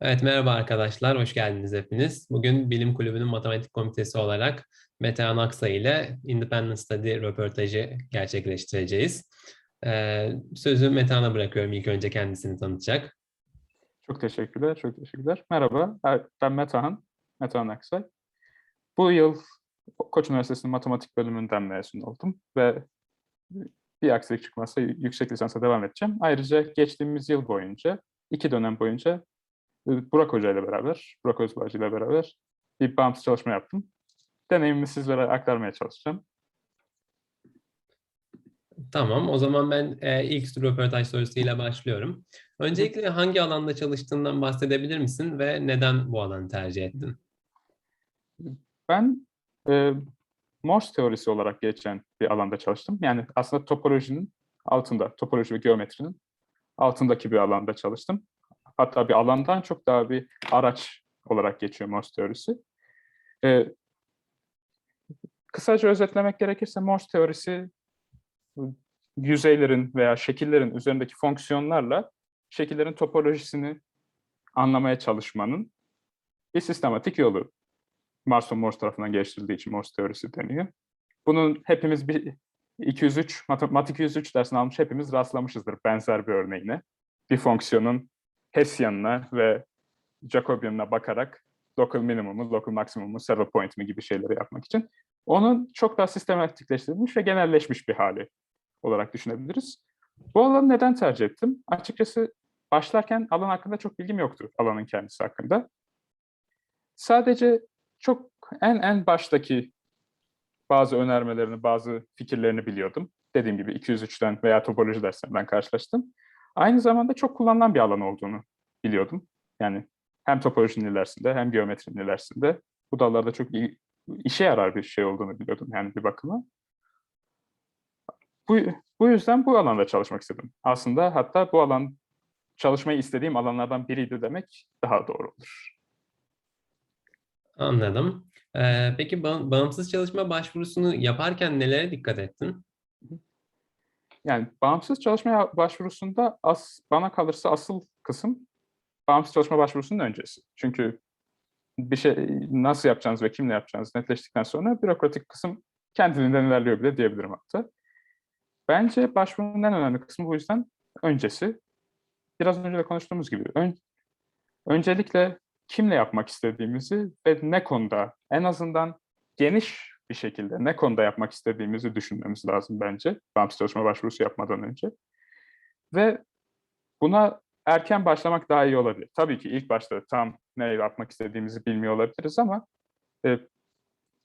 Evet, merhaba arkadaşlar, hoş geldiniz hepiniz. Bugün Bilim Kulübü'nün matematik komitesi olarak Metehan Aksa ile Independent Study röportajı gerçekleştireceğiz. Ee, sözü Metehan'a bırakıyorum ilk önce kendisini tanıtacak. Çok teşekkürler, çok teşekkürler. Merhaba, ben Metehan, Metehan Aksay. Bu yıl Koç Üniversitesi'nin matematik bölümünden mezun oldum ve bir aksilik çıkmazsa yüksek lisansa devam edeceğim. Ayrıca geçtiğimiz yıl boyunca, iki dönem boyunca Burak Hoca ile beraber, Burak Özbağcı ile beraber bir bağımsız çalışma yaptım. Deneyimimi sizlere aktarmaya çalışacağım. Tamam, o zaman ben e, ilk röportaj sorusuyla başlıyorum. Öncelikle hangi alanda çalıştığından bahsedebilir misin ve neden bu alanı tercih ettin? Ben e, Morse teorisi olarak geçen bir alanda çalıştım. Yani aslında topolojinin altında, topoloji ve geometrinin altındaki bir alanda çalıştım. Hatta bir alandan çok daha bir araç olarak geçiyor Morse teorisi. E, kısaca özetlemek gerekirse Morse teorisi yüzeylerin veya şekillerin üzerindeki fonksiyonlarla şekillerin topolojisini anlamaya çalışmanın bir sistematik yolu. Marston Morse tarafından geliştirildiği için Morse teorisi deniyor. Bunun hepimiz bir 203, mat 203 dersini almış hepimiz rastlamışızdır benzer bir örneğine. Bir fonksiyonun Hessian'ına ve Jacobian'ına bakarak local minimumu, local maximumu, saddle point'imi gibi şeyleri yapmak için. Onun çok daha sistematikleştirilmiş ve genelleşmiş bir hali olarak düşünebiliriz. Bu alanı neden tercih ettim? Açıkçası başlarken alan hakkında çok bilgim yoktu, alanın kendisi hakkında. Sadece çok en en baştaki bazı önermelerini, bazı fikirlerini biliyordum. Dediğim gibi 203'ten veya topoloji derslerinden karşılaştım. Aynı zamanda çok kullanılan bir alan olduğunu biliyordum. Yani hem topolojinin ilerisinde hem geometrinin ilerisinde bu dallarda çok iyi, işe yarar bir şey olduğunu biliyordum yani bir bakıma. Bu, bu yüzden bu alanda çalışmak istedim. Aslında hatta bu alan çalışmayı istediğim alanlardan biriydi demek daha doğru olur. Anladım. Ee, peki bağımsız çalışma başvurusunu yaparken nelere dikkat ettin? Yani bağımsız çalışma başvurusunda as, bana kalırsa asıl kısım bağımsız çalışma başvurusunun öncesi. Çünkü bir şey nasıl yapacağınız ve kimle yapacağınız netleştikten sonra bürokratik kısım kendiliğinden ilerliyor bile diyebilirim hatta. Bence başvurunun en önemli kısmı bu yüzden öncesi. Biraz önce de konuştuğumuz gibi ön, öncelikle kimle yapmak istediğimizi ve ne konuda en azından geniş bir şekilde ne konuda yapmak istediğimizi düşünmemiz lazım bence bağımsız çalışma başvurusu yapmadan önce. Ve buna erken başlamak daha iyi olabilir. Tabii ki ilk başta tam ne yapmak istediğimizi bilmiyor olabiliriz ama e,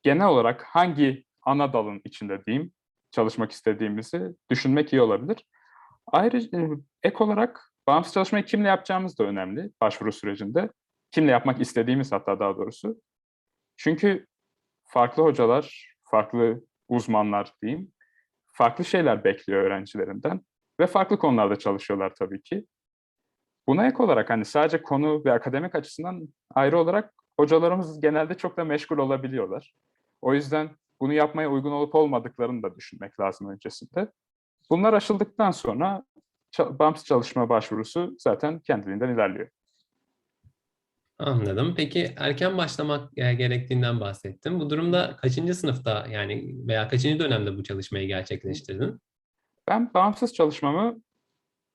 genel olarak hangi ana dalın içinde diyeyim çalışmak istediğimizi düşünmek iyi olabilir. Ayrıca e, ek olarak bağımsız çalışmayı kimle yapacağımız da önemli başvuru sürecinde. Kimle yapmak istediğimiz hatta daha doğrusu. Çünkü farklı hocalar, farklı uzmanlar diyeyim, farklı şeyler bekliyor öğrencilerinden ve farklı konularda çalışıyorlar tabii ki. Buna ek olarak hani sadece konu ve akademik açısından ayrı olarak hocalarımız genelde çok da meşgul olabiliyorlar. O yüzden bunu yapmaya uygun olup olmadıklarını da düşünmek lazım öncesinde. Bunlar aşıldıktan sonra bağımsız çalışma başvurusu zaten kendiliğinden ilerliyor. Anladım. Peki erken başlamak gerektiğinden bahsettim. Bu durumda kaçıncı sınıfta yani veya kaçıncı dönemde bu çalışmayı gerçekleştirdin? Ben bağımsız çalışmamı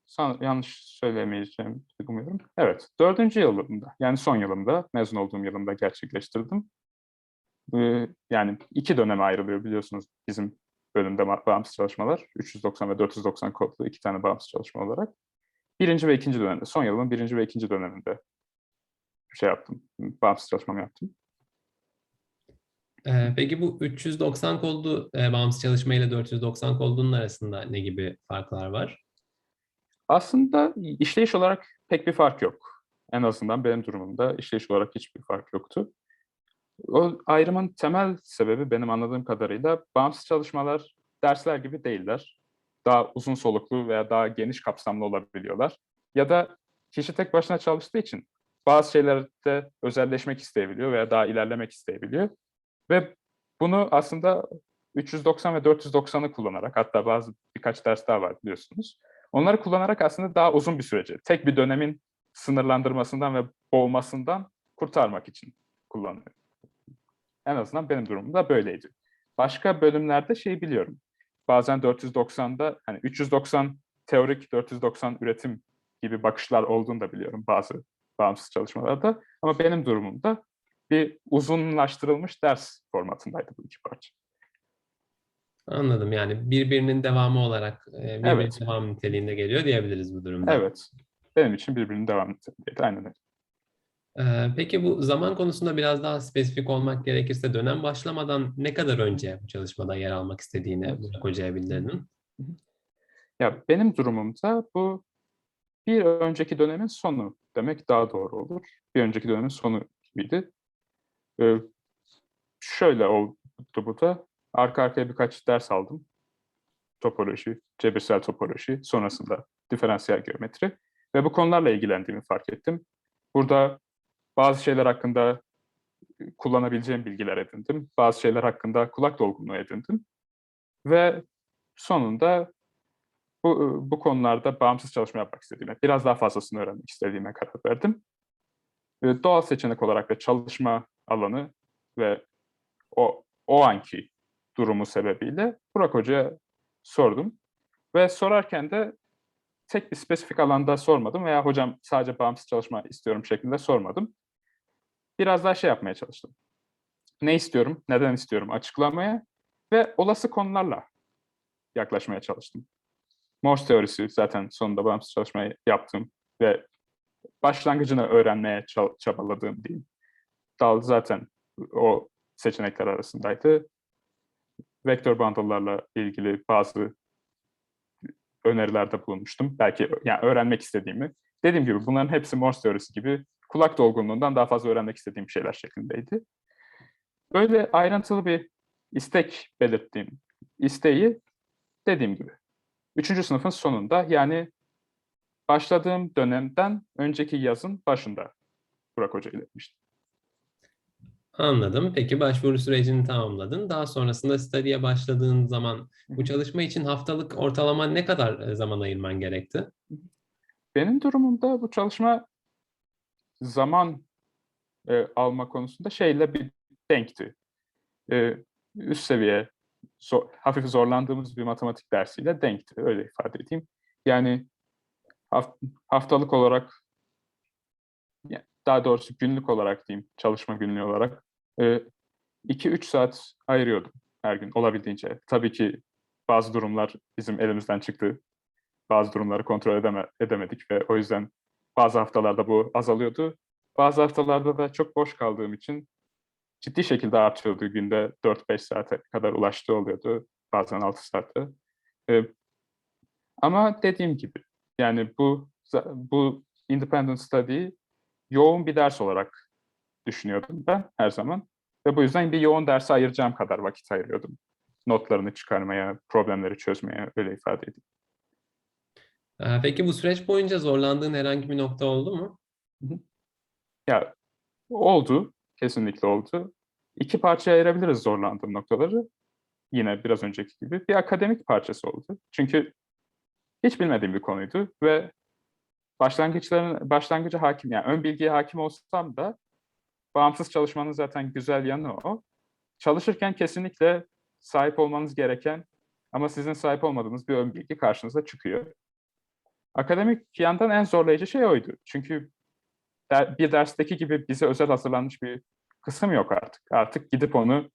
san, yanlış söylemeyeceğim umuyorum. Evet, dördüncü yılımda yani son yılımda, mezun olduğum yılımda gerçekleştirdim. Yani iki döneme ayrılıyor biliyorsunuz bizim bölümde bağımsız çalışmalar. 390 ve 490 kodlu iki tane bağımsız çalışma olarak. Birinci ve ikinci dönemde, son yılımın birinci ve ikinci döneminde şey yaptım, bağımsız çalışmamı yaptım. Ee, peki bu 390 kodlu e, bağımsız çalışma ile 490 kodlunun arasında ne gibi farklar var? Aslında işleyiş olarak pek bir fark yok. En azından benim durumumda işleyiş olarak hiçbir fark yoktu. O ayrımın temel sebebi benim anladığım kadarıyla bağımsız çalışmalar dersler gibi değiller. Daha uzun soluklu veya daha geniş kapsamlı olabiliyorlar. Ya da kişi tek başına çalıştığı için bazı şeylerde özelleşmek isteyebiliyor veya daha ilerlemek isteyebiliyor. Ve bunu aslında 390 ve 490'ı kullanarak hatta bazı birkaç ders daha var biliyorsunuz. Onları kullanarak aslında daha uzun bir sürece, tek bir dönemin sınırlandırmasından ve boğulmasından kurtarmak için kullanıyorum. En azından benim durumumda böyleydi. Başka bölümlerde şey biliyorum. Bazen 490'da hani 390 teorik 490 üretim gibi bakışlar olduğunu da biliyorum bazı bağımsız çalışmalarda. Ama benim durumumda bir uzunlaştırılmış ders formatındaydı bu iki parça. Anladım. Yani birbirinin devamı olarak, e, birbirinin Evet. devam niteliğinde geliyor diyebiliriz bu durumda. Evet. Benim için birbirinin devam niteliğindeydi. Aynen öyle. Ee, Peki bu zaman konusunda biraz daha spesifik olmak gerekirse dönem başlamadan ne kadar önce bu çalışmada yer almak istediğini Evet. Burak Hoca'ya bildirdin? Ya benim durumumda bu bir önceki dönemin sonu demek daha doğru olur. Bir önceki dönemin sonu gibiydi. Ee, şöyle oldu bu da. Arka arkaya birkaç ders aldım. Topoloji, cebirsel topoloji, sonrasında diferansiyel geometri. Ve bu konularla ilgilendiğimi fark ettim. Burada bazı şeyler hakkında kullanabileceğim bilgiler edindim. Bazı şeyler hakkında kulak dolgunluğu edindim. Ve sonunda bu, bu konularda bağımsız çalışma yapmak istediğime, biraz daha fazlasını öğrenmek istediğime karar verdim. Ve doğal seçenek olarak da çalışma alanı ve o, o anki durumu sebebiyle Burak Hoca'ya sordum. Ve sorarken de tek bir spesifik alanda sormadım veya hocam sadece bağımsız çalışma istiyorum şeklinde sormadım. Biraz daha şey yapmaya çalıştım. Ne istiyorum, neden istiyorum açıklamaya ve olası konularla yaklaşmaya çalıştım. Morse teorisi zaten sonunda bağımsız çalışmayı yaptım ve başlangıcını öğrenmeye çabaladığım diyeyim. Dal zaten o seçenekler arasındaydı. Vektör bundle'larla ilgili bazı önerilerde bulunmuştum. Belki yani öğrenmek istediğimi. Dediğim gibi bunların hepsi Morse teorisi gibi kulak dolgunluğundan daha fazla öğrenmek istediğim şeyler şeklindeydi. Böyle ayrıntılı bir istek belirttiğim isteği dediğim gibi Üçüncü sınıfın sonunda yani başladığım dönemden önceki yazın başında Burak Hoca iletmiştim. Anladım. Peki başvuru sürecini tamamladın. Daha sonrasında study'ye başladığın zaman bu çalışma için haftalık ortalama ne kadar e, zaman ayırman gerekti? Benim durumumda bu çalışma zaman e, alma konusunda şeyle bir denkti. E, üst seviye zor, hafif zorlandığımız bir matematik dersiyle denkti. Öyle ifade edeyim. Yani haftalık olarak daha doğrusu günlük olarak diyeyim, çalışma günlüğü olarak 2-3 saat ayırıyordum her gün olabildiğince. Tabii ki bazı durumlar bizim elimizden çıktı. Bazı durumları kontrol edeme, edemedik ve o yüzden bazı haftalarda bu azalıyordu. Bazı haftalarda da çok boş kaldığım için ciddi şekilde artıyordu. Günde 4-5 saate kadar ulaştığı oluyordu. Bazen 6 saatte. Ee, ama dediğim gibi yani bu bu independent study yoğun bir ders olarak düşünüyordum ben her zaman. Ve bu yüzden bir yoğun derse ayıracağım kadar vakit ayırıyordum. Notlarını çıkarmaya, problemleri çözmeye öyle ifade edeyim. Peki bu süreç boyunca zorlandığın herhangi bir nokta oldu mu? Ya oldu. Kesinlikle oldu. İki parçaya ayırabiliriz zorlandığım noktaları. Yine biraz önceki gibi. Bir akademik parçası oldu. Çünkü hiç bilmediğim bir konuydu ve başlangıçların başlangıcı hakim yani ön bilgiye hakim olsam da bağımsız çalışmanın zaten güzel yanı o. Çalışırken kesinlikle sahip olmanız gereken ama sizin sahip olmadığınız bir ön bilgi karşınıza çıkıyor. Akademik yandan en zorlayıcı şey oydu. Çünkü bir dersteki gibi bize özel hazırlanmış bir kısım yok artık. Artık gidip onu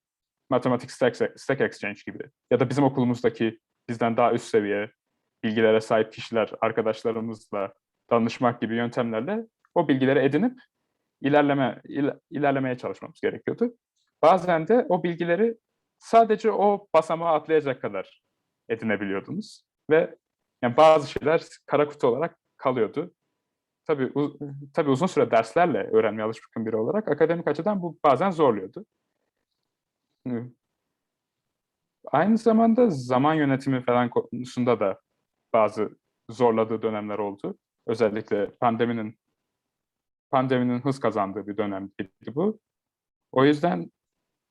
matematik stack, stack exchange gibi ya da bizim okulumuzdaki bizden daha üst seviye bilgilere sahip kişiler, arkadaşlarımızla danışmak gibi yöntemlerle o bilgileri edinip ilerleme il, ilerlemeye çalışmamız gerekiyordu. Bazen de o bilgileri sadece o basamağı atlayacak kadar edinebiliyordunuz ve yani bazı şeyler kara kutu olarak kalıyordu tabii, uz, tabii uzun süre derslerle öğrenmeye alışkın biri olarak akademik açıdan bu bazen zorluyordu. Aynı zamanda zaman yönetimi falan konusunda da bazı zorladığı dönemler oldu. Özellikle pandeminin pandeminin hız kazandığı bir dönemdi bu. O yüzden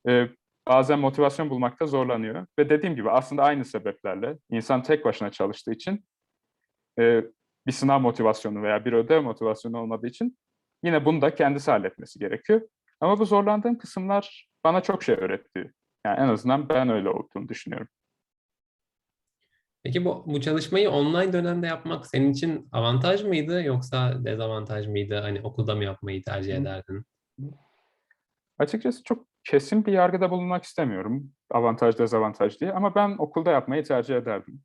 e, bazen motivasyon bulmakta zorlanıyor. Ve dediğim gibi aslında aynı sebeplerle insan tek başına çalıştığı için e, bir sınav motivasyonu veya bir ödev motivasyonu olmadığı için Yine bunu da kendisi halletmesi gerekiyor. Ama bu zorlandığım kısımlar bana çok şey öğretti. Yani en azından ben öyle olduğunu düşünüyorum. Peki bu, bu çalışmayı online dönemde yapmak senin için avantaj mıydı yoksa dezavantaj mıydı? Hani okulda mı yapmayı tercih ederdin? Açıkçası çok kesin bir yargıda bulunmak istemiyorum. Avantaj dezavantaj diye. Ama ben okulda yapmayı tercih ederdim.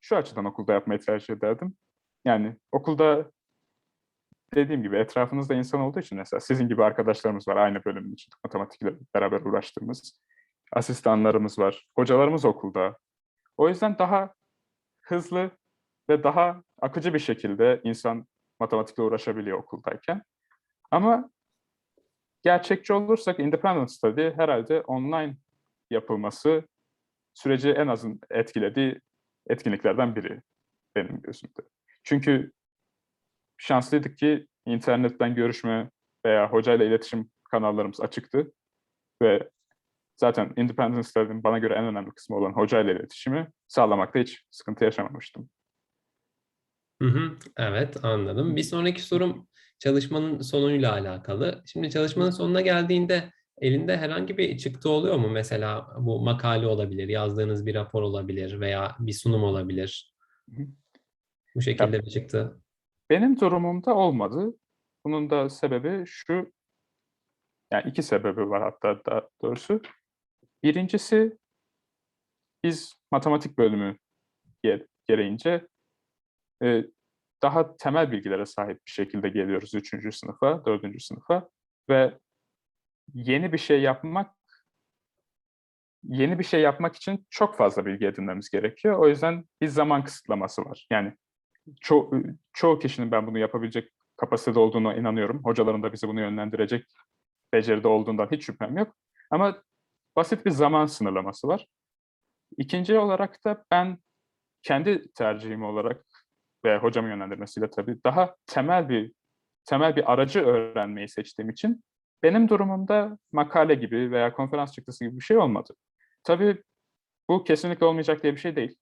Şu açıdan okulda yapmayı tercih ederdim. Yani okulda dediğim gibi etrafınızda insan olduğu için mesela sizin gibi arkadaşlarımız var aynı bölümün için matematikle beraber uğraştığımız. Asistanlarımız var. Hocalarımız okulda. O yüzden daha hızlı ve daha akıcı bir şekilde insan matematikle uğraşabiliyor okuldayken. Ama gerçekçi olursak independent study herhalde online yapılması süreci en azın etkilediği etkinliklerden biri benim gözümde. Çünkü şanslıydık ki internetten görüşme veya hocayla iletişim kanallarımız açıktı ve zaten independent study'nin bana göre en önemli kısmı olan hocayla iletişimi sağlamakta hiç sıkıntı yaşamamıştım. Hı hı, evet anladım. Bir sonraki sorum çalışmanın sonuyla alakalı. Şimdi çalışmanın sonuna geldiğinde elinde herhangi bir çıktı oluyor mu? Mesela bu makale olabilir, yazdığınız bir rapor olabilir veya bir sunum olabilir. Hı hı. Bu şekilde bir çıktı. Benim durumumda olmadı. Bunun da sebebi şu, yani iki sebebi var hatta daha doğrusu. Birincisi, biz matematik bölümü ge- gereğince e, daha temel bilgilere sahip bir şekilde geliyoruz üçüncü sınıfa, dördüncü sınıfa ve yeni bir şey yapmak yeni bir şey yapmak için çok fazla bilgi edinmemiz gerekiyor. O yüzden bir zaman kısıtlaması var. Yani ço çoğu kişinin ben bunu yapabilecek kapasitede olduğuna inanıyorum. Hocaların da bizi bunu yönlendirecek beceride olduğundan hiç şüphem yok. Ama basit bir zaman sınırlaması var. İkinci olarak da ben kendi tercihim olarak ve hocamın yönlendirmesiyle tabii daha temel bir temel bir aracı öğrenmeyi seçtiğim için benim durumumda makale gibi veya konferans çıktısı gibi bir şey olmadı. Tabii bu kesinlikle olmayacak diye bir şey değil.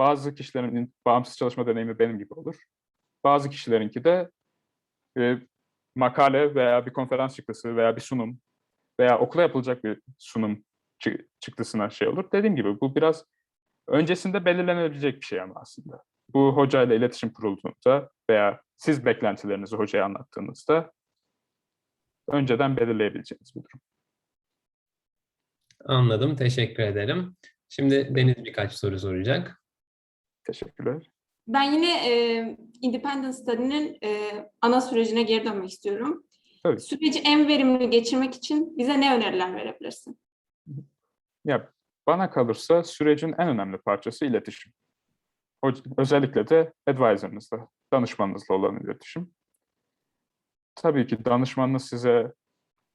Bazı kişilerin bağımsız çalışma deneyimi benim gibi olur. Bazı kişilerinki de e, makale veya bir konferans çıktısı veya bir sunum veya okula yapılacak bir sunum çı- çıktısına şey olur. Dediğim gibi bu biraz öncesinde belirlenebilecek bir şey ama aslında. Bu hocayla iletişim kurulduğunda veya siz beklentilerinizi hocaya anlattığınızda önceden belirleyebileceğiniz bir durum. Anladım, teşekkür ederim. Şimdi Deniz birkaç soru soracak. Teşekkürler. Ben yine e, Independent Study'nin e, ana sürecine geri dönmek istiyorum. Tabii. Süreci en verimli geçirmek için bize ne öneriler verebilirsin? Ya bana kalırsa sürecin en önemli parçası iletişim. Hoc- Özellikle de advisor'ınızla, danışmanınızla olan iletişim. Tabii ki danışmanınız size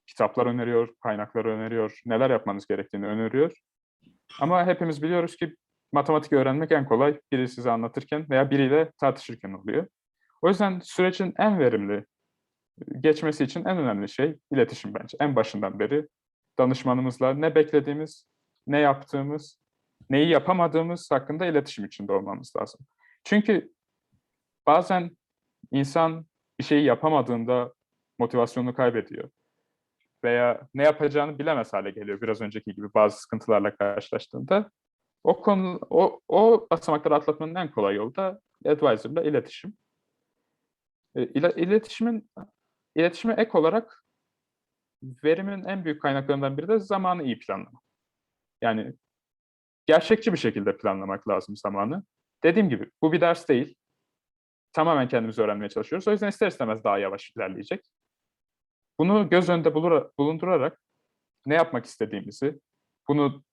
kitaplar öneriyor, kaynaklar öneriyor, neler yapmanız gerektiğini öneriyor. Ama hepimiz biliyoruz ki matematik öğrenmek en kolay biri size anlatırken veya biriyle tartışırken oluyor. O yüzden sürecin en verimli geçmesi için en önemli şey iletişim bence. En başından beri danışmanımızla ne beklediğimiz, ne yaptığımız, neyi yapamadığımız hakkında iletişim içinde olmamız lazım. Çünkü bazen insan bir şeyi yapamadığında motivasyonunu kaybediyor. Veya ne yapacağını bilemez hale geliyor biraz önceki gibi bazı sıkıntılarla karşılaştığında. O konu, o, o basamakları atlatmanın en kolay yolu da advisor'la iletişim. E, ile- iletişimin iletişime ek olarak verimin en büyük kaynaklarından biri de zamanı iyi planlama. Yani gerçekçi bir şekilde planlamak lazım zamanı. Dediğim gibi bu bir ders değil. Tamamen kendimizi öğrenmeye çalışıyoruz. O yüzden ister istemez daha yavaş ilerleyecek. Bunu göz önünde bulundurarak ne yapmak istediğimizi, bunu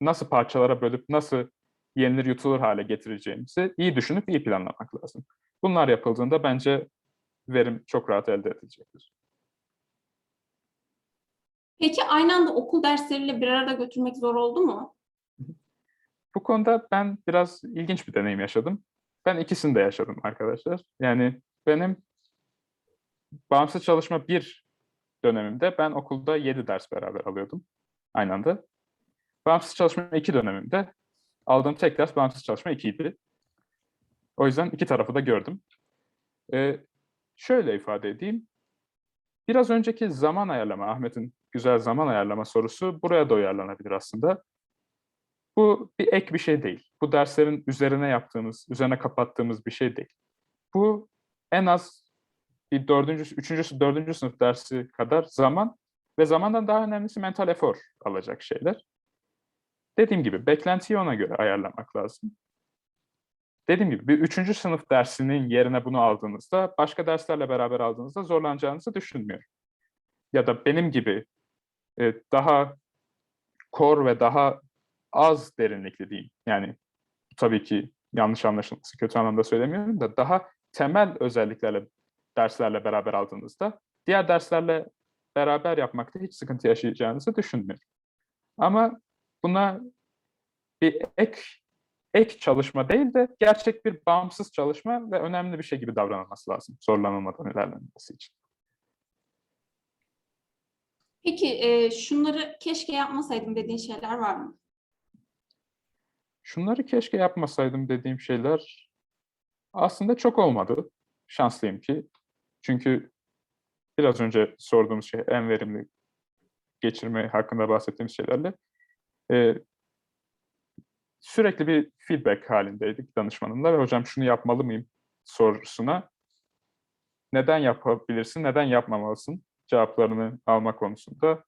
nasıl parçalara bölüp nasıl yenilir yutulur hale getireceğimizi iyi düşünüp iyi planlamak lazım. Bunlar yapıldığında bence verim çok rahat elde edilecektir. Peki aynı anda okul dersleriyle bir arada götürmek zor oldu mu? Bu konuda ben biraz ilginç bir deneyim yaşadım. Ben ikisini de yaşadım arkadaşlar. Yani benim bağımsız çalışma bir dönemimde ben okulda 7 ders beraber alıyordum aynı anda. Bağımsız çalışma iki dönemimde aldığım tek ders bağımsız çalışma 2 idi. O yüzden iki tarafı da gördüm. Ee, şöyle ifade edeyim. Biraz önceki zaman ayarlama, Ahmet'in güzel zaman ayarlama sorusu buraya da uyarlanabilir aslında. Bu bir ek bir şey değil. Bu derslerin üzerine yaptığımız, üzerine kapattığımız bir şey değil. Bu en az bir dördüncü, üçüncü, dördüncü sınıf dersi kadar zaman ve zamandan daha önemlisi mental efor alacak şeyler. Dediğim gibi beklentiyi ona göre ayarlamak lazım. Dediğim gibi bir üçüncü sınıf dersinin yerine bunu aldığınızda, başka derslerle beraber aldığınızda zorlanacağınızı düşünmüyorum. Ya da benim gibi e, daha kor ve daha az derinlikli diyeyim. Yani tabii ki yanlış anlaşılması kötü anlamda söylemiyorum da daha temel özelliklerle derslerle beraber aldığınızda diğer derslerle beraber yapmakta hiç sıkıntı yaşayacağınızı düşünmüyorum. Ama buna bir ek ek çalışma değil de gerçek bir bağımsız çalışma ve önemli bir şey gibi davranılması lazım zorlanılmadan ilerlenmesi için. Peki e, şunları keşke yapmasaydım dediğin şeyler var mı? Şunları keşke yapmasaydım dediğim şeyler aslında çok olmadı. Şanslıyım ki. Çünkü biraz önce sorduğumuz şey en verimli geçirme hakkında bahsettiğimiz şeylerle e, sürekli bir feedback halindeydik danışmanımla ve hocam şunu yapmalı mıyım sorusuna neden yapabilirsin, neden yapmamalısın cevaplarını alma konusunda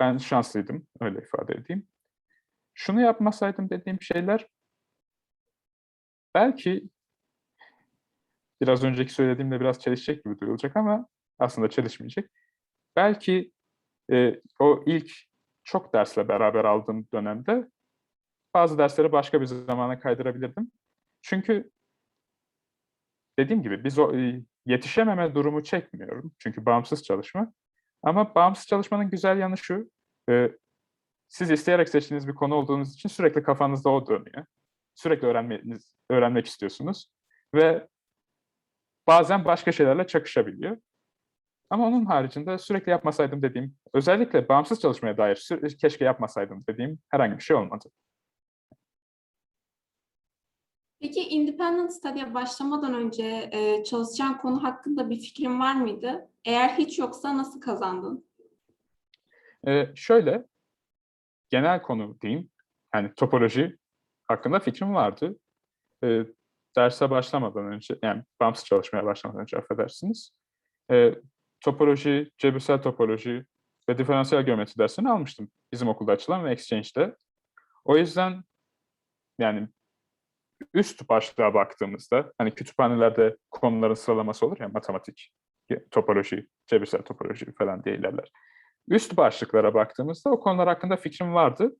ben şanslıydım, öyle ifade edeyim. Şunu yapmasaydım dediğim şeyler belki biraz önceki söylediğimle biraz çelişecek gibi duyulacak ama aslında çelişmeyecek. Belki e, o ilk çok dersle beraber aldığım dönemde bazı dersleri başka bir zamana kaydırabilirdim. Çünkü dediğim gibi biz o e, yetişememe durumu çekmiyorum. Çünkü bağımsız çalışma. Ama bağımsız çalışmanın güzel yanı şu. e, siz isteyerek seçtiğiniz bir konu olduğunuz için sürekli kafanızda o dönüyor. Sürekli öğrenmeniz, öğrenmek istiyorsunuz. Ve bazen başka şeylerle çakışabiliyor. Ama onun haricinde sürekli yapmasaydım dediğim, özellikle bağımsız çalışmaya dair keşke yapmasaydım dediğim herhangi bir şey olmadı. Peki independent study'ye başlamadan önce e, çalışacağın konu hakkında bir fikrin var mıydı? Eğer hiç yoksa nasıl kazandın? Ee, şöyle, genel konu diyeyim, yani topoloji hakkında fikrim vardı. Ee, derse başlamadan önce, yani bağımsız çalışmaya başlamadan önce affedersiniz. Ee, topoloji, cebirsel topoloji ve diferansiyel geometri dersini almıştım. Bizim okulda açılan ve Exchange'de. O yüzden yani üst başlığa baktığımızda, hani kütüphanelerde konuların sıralaması olur ya, matematik, topoloji, cebirsel topoloji falan diye ilerler üst başlıklara baktığımızda o konular hakkında fikrim vardı.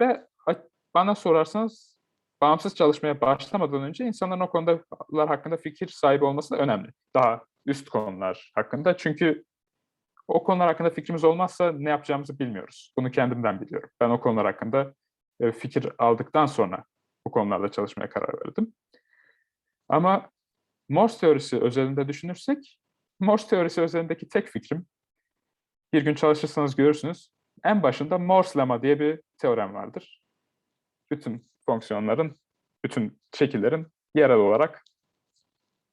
Ve bana sorarsanız bağımsız çalışmaya başlamadan önce insanların o konular hakkında fikir sahibi olması da önemli. Daha üst konular hakkında. Çünkü o konular hakkında fikrimiz olmazsa ne yapacağımızı bilmiyoruz. Bunu kendimden biliyorum. Ben o konular hakkında e, fikir aldıktan sonra bu konularda çalışmaya karar verdim. Ama Morse teorisi özelinde düşünürsek, Morse teorisi özelindeki tek fikrim bir gün çalışırsanız görürsünüz. En başında Morse lema diye bir teorem vardır. Bütün fonksiyonların, bütün şekillerin yerel olarak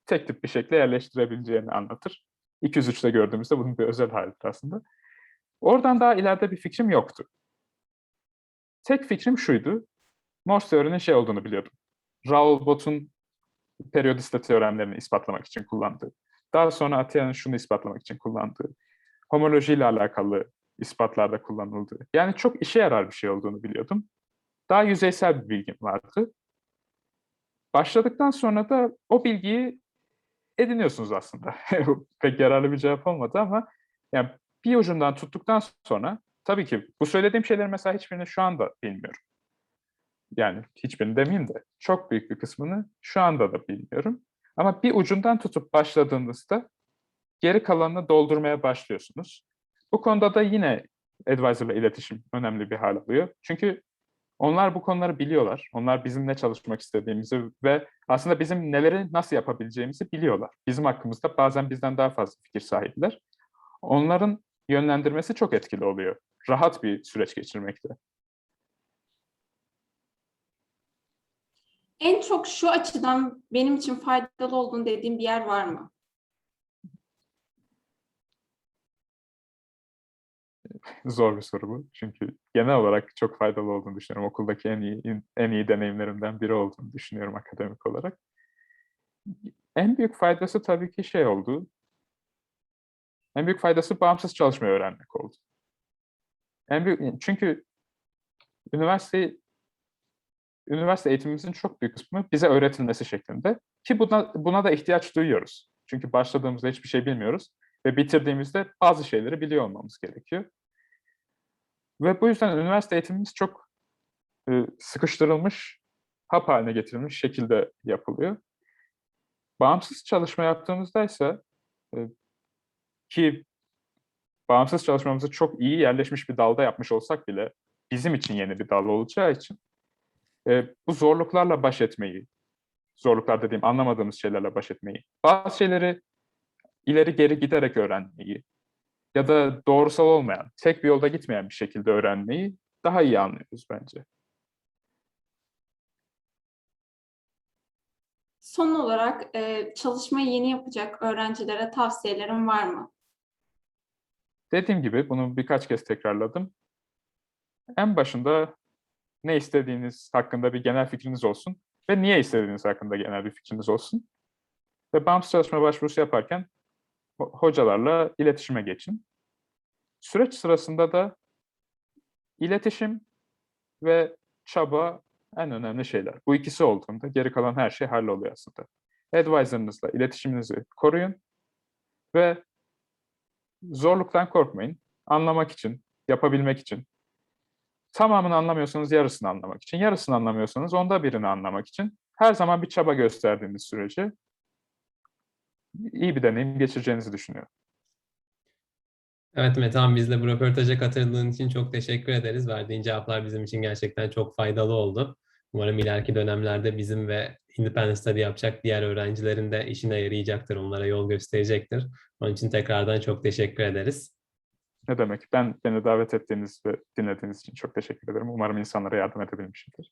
tek tip bir şekilde yerleştirebileceğini anlatır. 203'te gördüğümüzde bunun bir özel halidir aslında. Oradan daha ileride bir fikrim yoktu. Tek fikrim şuydu. Morse teorinin şey olduğunu biliyordum. Raoul Bot'un periyodiste teoremlerini ispatlamak için kullandığı. Daha sonra Atiyah'ın şunu ispatlamak için kullandığı homolojiyle alakalı ispatlarda kullanıldı. Yani çok işe yarar bir şey olduğunu biliyordum. Daha yüzeysel bir bilgim vardı. Başladıktan sonra da o bilgiyi ediniyorsunuz aslında. Pek yararlı bir cevap olmadı ama yani bir ucundan tuttuktan sonra tabii ki bu söylediğim şeylerin mesela hiçbirini şu anda bilmiyorum. Yani hiçbirini demeyeyim de çok büyük bir kısmını şu anda da bilmiyorum. Ama bir ucundan tutup başladığınızda geri kalanını doldurmaya başlıyorsunuz. Bu konuda da yine advisor ile iletişim önemli bir hal alıyor. Çünkü onlar bu konuları biliyorlar. Onlar bizim ne çalışmak istediğimizi ve aslında bizim neleri nasıl yapabileceğimizi biliyorlar. Bizim hakkımızda bazen bizden daha fazla fikir sahibiler. Onların yönlendirmesi çok etkili oluyor. Rahat bir süreç geçirmekte. En çok şu açıdan benim için faydalı olduğunu dediğim bir yer var mı? Zor bir soru bu. Çünkü genel olarak çok faydalı olduğunu düşünüyorum. Okuldaki en iyi en iyi deneyimlerimden biri olduğunu düşünüyorum akademik olarak. En büyük faydası tabii ki şey oldu. En büyük faydası bağımsız çalışmayı öğrenmek oldu. En büyük çünkü üniversite üniversite eğitimimizin çok büyük kısmı bize öğretilmesi şeklinde ki buna buna da ihtiyaç duyuyoruz. Çünkü başladığımızda hiçbir şey bilmiyoruz ve bitirdiğimizde bazı şeyleri biliyor olmamız gerekiyor. Ve bu yüzden üniversite eğitimimiz çok e, sıkıştırılmış, hap haline getirilmiş şekilde yapılıyor. Bağımsız çalışma yaptığımızda ise e, ki bağımsız çalışmamızı çok iyi yerleşmiş bir dalda yapmış olsak bile bizim için yeni bir dal olacağı için e, bu zorluklarla baş etmeyi, zorluklar dediğim anlamadığımız şeylerle baş etmeyi, bazı şeyleri ileri geri giderek öğrenmeyi ya da doğrusal olmayan, tek bir yolda gitmeyen bir şekilde öğrenmeyi daha iyi anlıyoruz bence. Son olarak e, çalışmayı yeni yapacak öğrencilere tavsiyelerin var mı? Dediğim gibi bunu birkaç kez tekrarladım. En başında ne istediğiniz hakkında bir genel fikriniz olsun ve niye istediğiniz hakkında genel bir fikriniz olsun. Ve bağımsız çalışma başvurusu yaparken hocalarla iletişime geçin. Süreç sırasında da iletişim ve çaba en önemli şeyler. Bu ikisi olduğunda geri kalan her şey halloluyor aslında. Advisor'ınızla iletişiminizi koruyun ve zorluktan korkmayın. Anlamak için, yapabilmek için. Tamamını anlamıyorsanız yarısını anlamak için, yarısını anlamıyorsanız onda birini anlamak için her zaman bir çaba gösterdiğiniz sürece iyi bir deneyim geçireceğinizi düşünüyorum. Evet Metehan bizle bu röportaja katıldığın için çok teşekkür ederiz. Verdiğin cevaplar bizim için gerçekten çok faydalı oldu. Umarım ileriki dönemlerde bizim ve Independent Study yapacak diğer öğrencilerin de işine yarayacaktır, onlara yol gösterecektir. Onun için tekrardan çok teşekkür ederiz. Ne demek? Ben beni davet ettiğiniz ve dinlediğiniz için çok teşekkür ederim. Umarım insanlara yardım edebilmişimdir.